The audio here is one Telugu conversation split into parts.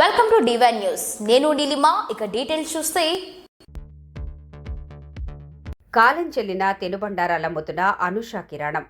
వెల్కమ్ టు డివైన్ న్యూస్ నేను నీలిమా ఇక డీటెయిల్స్ చూస్తే. కాలం చెల్లిన తినుబండారాల అమ్ముతున్న అనుష కిరాణం.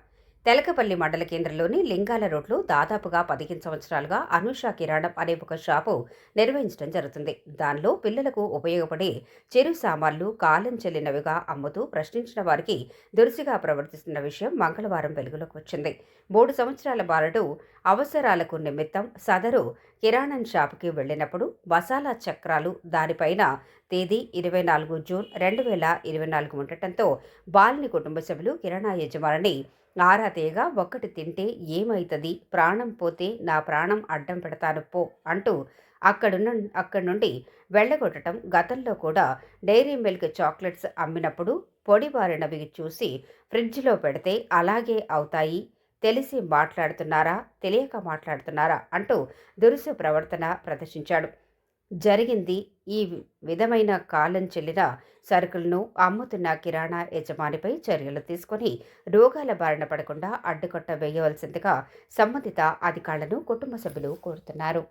తెలకపల్లి మండల కేంద్రంలోని లింగాల రోడ్లో దాదాపుగా పదిహేను సంవత్సరాలుగా అనుష కిరాణం అనే ఒక షాపు నిర్వహించడం జరుగుతుంది. దానిలో పిల్లలకు ఉపయోగపడే చిరు సామాన్లు కాలం చెల్లినవిగా అమ్ముతూ ప్రశ్నించిన వారికి దురుసుగా ప్రవర్తిస్తున్న విషయం మంగళవారం వెలుగులోకి వచ్చింది. మూడు సంవత్సరాల బాలుడు అవసరాలకు నిమిత్తం సదరు కిరాణం షాపుకి వెళ్ళినప్పుడు మసాలా చక్రాలు దానిపైన తేదీ ఇరవై నాలుగు జూన్ రెండు వేల ఇరవై నాలుగు ఉండటంతో బాలిని కుటుంబ సభ్యులు కిరాణా యజమానిని నారా తీగ ఒక్కటి తింటే ఏమవుతుంది ప్రాణం పోతే నా ప్రాణం అడ్డం పెడతాను పో అంటూ అక్కడున్న అక్కడి నుండి వెళ్ళగొట్టడం గతంలో కూడా డైరీ మిల్క్ చాక్లెట్స్ అమ్మినప్పుడు పొడిబారినవి చూసి ఫ్రిడ్జ్లో పెడితే అలాగే అవుతాయి? తెలిసి మాట్లాడుతున్నారా? తెలియక మాట్లాడుతున్నారా? అంటూ దురుసు ప్రవర్తన ప్రదర్శించాడు. జరిగింది. ఈ విధమైన కాలం చెల్లిన సరుకులను అమ్ముతున్న కిరాణా యజమానిపై చర్యలు తీసుకొని రోగాల బారిన పడకుండా అడ్డుకట్ట వేయవలసిందిగా సంబంధిత అధికారులను కుటుంబ సభ్యులు కోరుతున్నారు.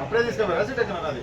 అప్పుడే తీసుకోవాలి రసీట్ ఎక్కడ అది